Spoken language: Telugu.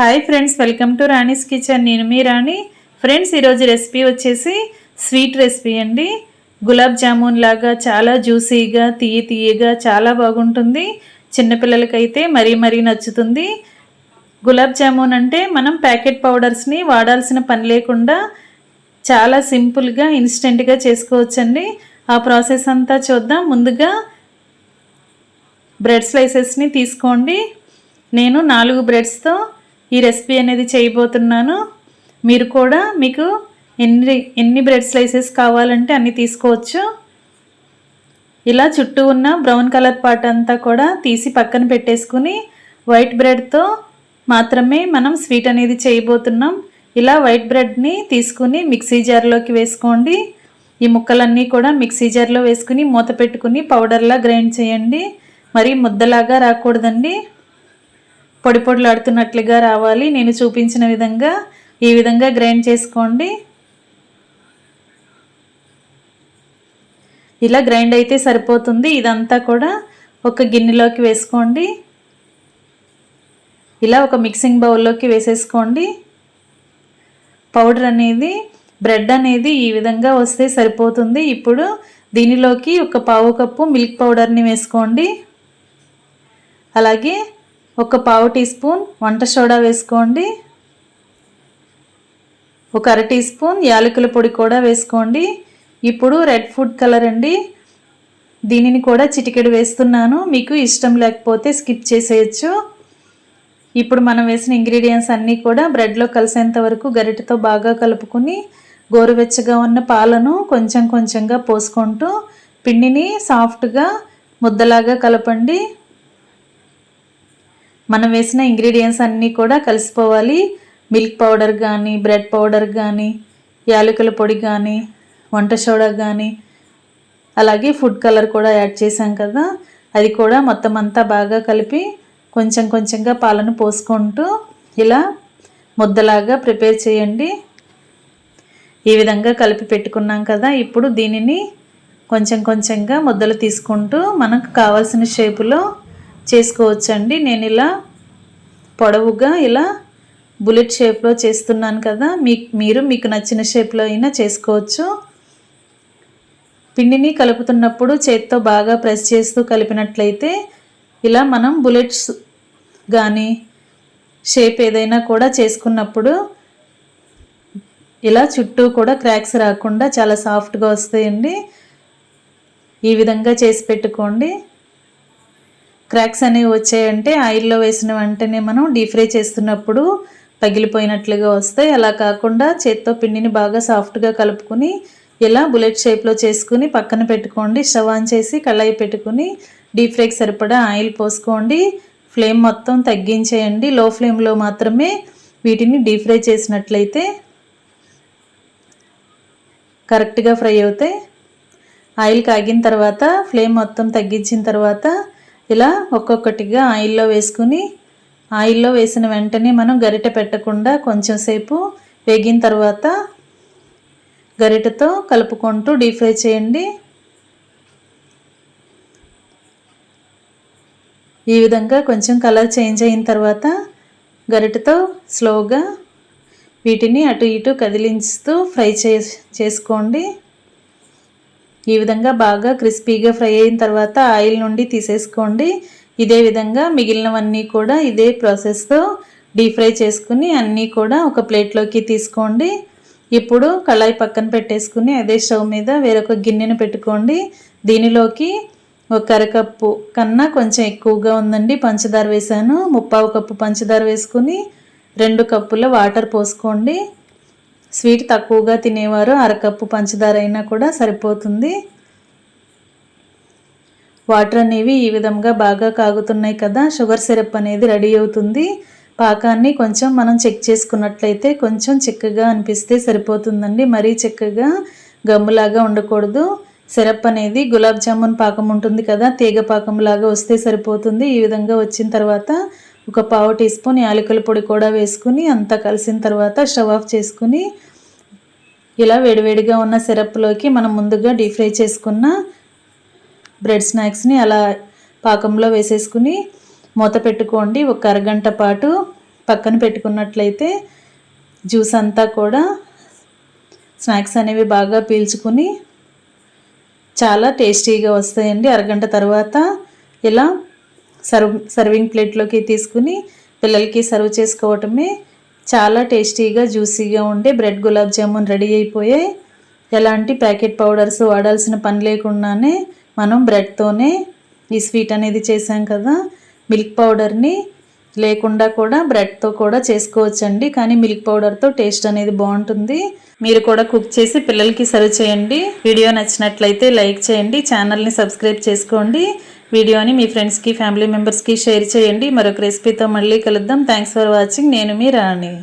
Hi friends welcome to Rani's kitchen నేను మీ రాణి. ఫ్రెండ్స్ ఈరోజు రెసిపీ వచ్చేసి స్వీట్ రెసిపీ అండి. గులాబ్ జామున్ లాగా చాలా జ్యూసీగా తీయ తీయగా చాలా బాగుంటుంది. చిన్నపిల్లలకైతే మరీ మరీ నచ్చుతుంది. గులాబ్ జామున్ అంటే మనం ప్యాకెట్ పౌడర్స్ని వాడాల్సిన పని లేకుండా చాలా సింపుల్గా ఇన్స్టెంట్గా చేసుకోవచ్చండి. ఆ ప్రాసెస్ అంతా చూద్దాం. ముందుగా బ్రెడ్ స్లైసెస్ని తీసుకోండి. నేను నాలుగు బ్రెడ్స్తో ఈ రెసిపీ అనేది చేయబోతున్నాను. మీరు కూడా మీకు ఎన్ని ఎన్ని బ్రెడ్ స్లైసెస్ కావాలంటే అన్ని తీసుకోవచ్చు. ఇలా చుట్టూ ఉన్న బ్రౌన్ కలర్ పార్ట్ అంతా కూడా తీసి పక్కన పెట్టేసుకుని వైట్ బ్రెడ్తో మాత్రమే మనం స్వీట్ అనేది చేయబోతున్నాం. ఇలా వైట్ బ్రెడ్ని తీసుకుని మిక్సీ జార్లోకి వేసుకోండి. ఈ ముక్కలన్నీ కూడా మిక్సీ జార్లో వేసుకుని మూత పెట్టుకుని పౌడర్లా గ్రైండ్ చేయండి. మరి ముద్దలాగా రాకూడదండి. పొడి పొడిలాడుతున్నట్లుగా రావాలి. నేను చూపించిన విధంగా ఈ విధంగా గ్రైండ్ చేసుకోండి. ఇలా గ్రైండ్ అయితే సరిపోతుంది. ఇదంతా కూడా ఒక గిన్నెలోకి వేసుకోండి. ఇలా ఒక మిక్సింగ్ బౌల్లోకి వేసేసుకోండి. పౌడర్ అనేది బ్రెడ్ అనేది ఈ విధంగా వస్తే సరిపోతుంది. ఇప్పుడు దీనిలోకి ఒక పావు కప్పు మిల్క్ పౌడర్ని వేసుకోండి. అలాగే ఒక పావు టీ స్పూన్ వంట సోడా వేసుకోండి. ఒక అర టీ స్పూన్ యాలకుల పొడి కూడా వేసుకోండి. ఇప్పుడు రెడ్ ఫుడ్ కలర్ అండి. దీనిని కూడా చిటికెడు వేస్తున్నాను. మీకు ఇష్టం లేకపోతే స్కిప్ చేసేయచ్చు. ఇప్పుడు మనం వేసిన ఇంగ్రీడియంట్స్ అన్నీ కూడా బ్రెడ్లో కలిసేంత వరకు గరిటతో బాగా కలుపుకుని గోరువెచ్చగా ఉన్న పాలను కొంచెం కొంచెంగా పోసుకుంటూ పిండిని సాఫ్ట్గా ముద్దలాగా కలపండి. మనం వేసిన ఇంగ్రీడియంట్స్ అన్నీ కూడా కలిసిపోవాలి. మిల్క్ పౌడర్ కానీ బ్రెడ్ పౌడర్ కానీ యాలకుల పొడి కానీ వంట సోడా కానీ అలాగే ఫుడ్ కలర్ కూడా యాడ్ చేసాం కదా. అది కూడా మొత్తం అంతా బాగా కలిపి కొంచెం కొంచెంగా పాలను పోసుకుంటూ ఇలా ముద్దలాగా ప్రిపేర్ చేయండి. ఈ విధంగా కలిపి పెట్టుకున్నాం కదా. ఇప్పుడు దీనిని కొంచెం కొంచెంగా ముద్దలు తీసుకుంటూ మనకు కావాల్సిన షేపులో చేసుకోవచ్చండి. నేను ఇలా పొడవుగా ఇలా బుల్లెట్ షేప్లో చేస్తున్నాను కదా మీ మీరు మీకు నచ్చిన షేప్లో అయినా చేసుకోవచ్చు. పిండిని కలుపుతున్నప్పుడు చేత్తో బాగా ప్రెస్ చేస్తూ కలిపినట్లయితే ఇలా మనం బుల్లెట్స్ కానీ షేప్ ఏదైనా కూడా చేసుకున్నప్పుడు ఇలా చుట్టూ కూడా క్రాక్స్ రాకుండా చాలా సాఫ్ట్గా వస్తాయండి. ఈ విధంగా చేసి పెట్టుకోండి. క్రాక్స్ అనేవి వచ్చాయంటే ఆయిల్లో వేసిన వెంటనే మనం డీప్ ఫ్రై చేస్తున్నప్పుడు పగిలిపోయినట్లుగా వస్తాయి. అలా కాకుండా చేత్తో పిండిని బాగా సాఫ్ట్గా కలుపుకుని ఇలా బుల్లెట్ షేప్లో చేసుకుని పక్కన పెట్టుకోండి. స్టవ్ ఆన్ చేసి కళాయి పెట్టుకుని డీప్ ఫ్రైకి సరిపడా ఆయిల్ పోసుకోండి. ఫ్లేమ్ మొత్తం తగ్గించేయండి. లో ఫ్లేమ్లో మాత్రమే వీటిని డీప్ ఫ్రై చేసినట్లయితే కరెక్ట్గా ఫ్రై అవుతాయి. ఆయిల్ కాగిన తర్వాత ఫ్లేమ్ మొత్తం తగ్గించిన తర్వాత ఇలా ఒక్కొక్కటిగా ఆయిల్లో వేసుకుని ఆయిల్లో వేసిన వెంటనే మనం గరిటె పెట్టకుండా కొంచెం సేపు వేగిన తర్వాత గరిటెతో కలుపుకుంటూ డీప్ ఫ్రై చేయండి. ఈ విధంగా కొంచెం కలర్ చేంజ్ అయిన తర్వాత గరిటెతో స్లోగా వీటిని అటు ఇటు కదిలించుతూ ఫ్రై చే చేసుకోండి. ఈ విధంగా బాగా క్రిస్పీగా ఫ్రై అయిన తర్వాత ఆయిల్ నుండి తీసేసుకోండి. ఇదే విధంగా మిగిలినవన్నీ కూడా ఇదే ప్రాసెస్తో డీప్ ఫ్రై చేసుకుని అన్నీ కూడా ఒక ప్లేట్లోకి తీసుకోండి. ఇప్పుడు కళాయి పక్కన పెట్టేసుకుని అదే స్టవ్ మీద వేరొక గిన్నెను పెట్టుకోండి. దీనిలోకి ఒక అరకప్పు కన్నా కొంచెం ఎక్కువగా ఉందండి పంచదార వేసాను ముప్పావు కప్పు పంచదార వేసుకుని రెండు కప్పుల వాటర్ పోసుకోండి. స్వీట్ తక్కువగా తినేవారు అరకప్పు పంచదార అయినా కూడా సరిపోతుంది. వాటర్ అనేవి ఈ విధంగా బాగా కాగుతున్నాయి కదా షుగర్ సిరప్ అనేది రెడీ అవుతుంది. పాకాన్ని కొంచెం మనం చెక్ చేసుకున్నట్లయితే కొంచెం చిక్కగా అనిపిస్తే సరిపోతుందండి. మరీ చిక్కగా గమ్ములాగా ఉండకూడదు. సిరప్ అనేది గులాబ్ జామున్ పాకం ఉంటుంది కదా తీగ పాకంలాగా వస్తే సరిపోతుంది. ఈ విధంగా వచ్చిన తర్వాత ఒక పావు టీ స్పూన్ యాలకుల పొడి కూడా వేసుకుని అంతా కలిసిన తర్వాత స్టవ్ ఆఫ్ చేసుకుని ఇలా వేడివేడిగా ఉన్న సిరప్లోకి మనం ముందుగా డీప్ ఫ్రై చేసుకున్న బ్రెడ్ స్నాక్స్ని అలా పాకంలో వేసేసుకుని మూత పెట్టుకోండి. ఒక అరగంట పాటు పక్కన పెట్టుకున్నట్లయితే జ్యూస్ అంతా కూడా స్నాక్స్ అనేవి బాగా పీల్చుకుని చాలా టేస్టీగా వస్తాయండి. అరగంట తర్వాత ఇలా సర్వ్ సర్వింగ్ ప్లేట్లోకి తీసుకుని పిల్లలకి సర్వ్ చేసుకోవటమే చాలా టేస్టీగా జ్యూసీగా ఉండే బ్రెడ్ గులాబ్ జామున్ రెడీ అయిపోయాయి ఎలాంటి ప్యాకెట్ పౌడర్స్ వాడాల్సిన పని లేకుండానే మనం బ్రెడ్తోనే ఈ స్వీట్ అనేది చేసాం కదా. మిల్క్ పౌడర్ని లేకుండా కూడా బ్రెడ్తో కూడా చేసుకోవచ్చండి. కానీ మిల్క్ పౌడర్తో టేస్ట్ అనేది బాగుంటుంది. మీరు కూడా కుక్ చేసి పిల్లలకి సర్వ్ చేయండి. వీడియో నచ్చినట్లయితే లైక్ చేయండి. ఛానల్ని సబ్స్క్రైబ్ చేసుకోండి. వీడియోని మీ ఫ్రెండ్స్కి ఫ్యామిలీ మెంబర్స్కి షేర్ చేయండి. మరొక రెసిపీతో మళ్ళీ కలుద్దాం. Thanks for watching. నేను మీ రాణి.